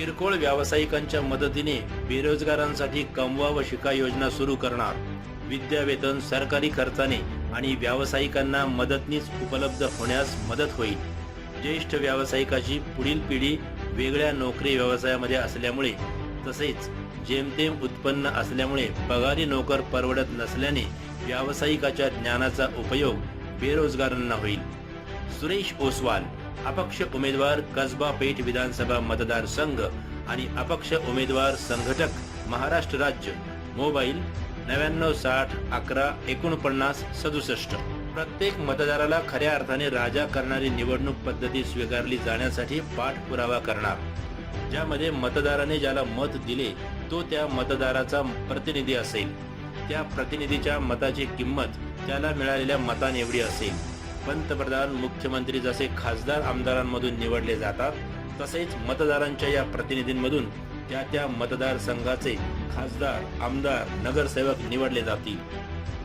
किरकोळ व्यावसायिकांच्या मदतीने बेरोजगारांसाठी कमवा व शिका योजना सुरू करणार. विद्यावेतन सरकारी खर्चाने आणि व्यावसायिकांना मदतनीस उपलब्ध होण्यास मदत होईल. ज्येष्ठ व्यावसायिकाची पुढील पिढी वेगळ्या नोकरी व्यवसायामध्ये असल्यामुळे तसेच जेमतेम उत्पन्न असल्यामुळे पगारी नोकर परवडत नसल्याने व्यावसायिकाच्या ज्ञानाचा उपयोग बेरोजगारांना होईल. सुरेश ओसवाल अपक्ष उमेदवार कसबा पेठ विधानसभा मतदारसंघ आणि अपक्ष उमेदवार संघटक महाराष्ट्र राज्य. मोबाईल नव्याण्णव साठ अकरा एकोणपन्नास सदुसष्ट. प्रत्येक मतदाराला खऱ्या अर्थाने राजा करणारी निवडणूक पद्धती स्वीकारली जाण्यासाठी पाठपुरावा करणार. ज्यामध्ये मतदाराने ज्याला मत दिले तो त्या मतदाराचा प्रतिनिधी असेल. त्या प्रतिनिधीच्या मताची किंमत त्याला मिळालेल्या मतांएवढी असेल. पंतप्रधान मुख्यमंत्री जसे खासदार आमदारांमधून निवडले जातात तसेच मतदारांच्या या प्रतिनिधींमधून त्या त्या मतदारसंघाचे खासदार आमदार नगरसेवक निवडले जातील.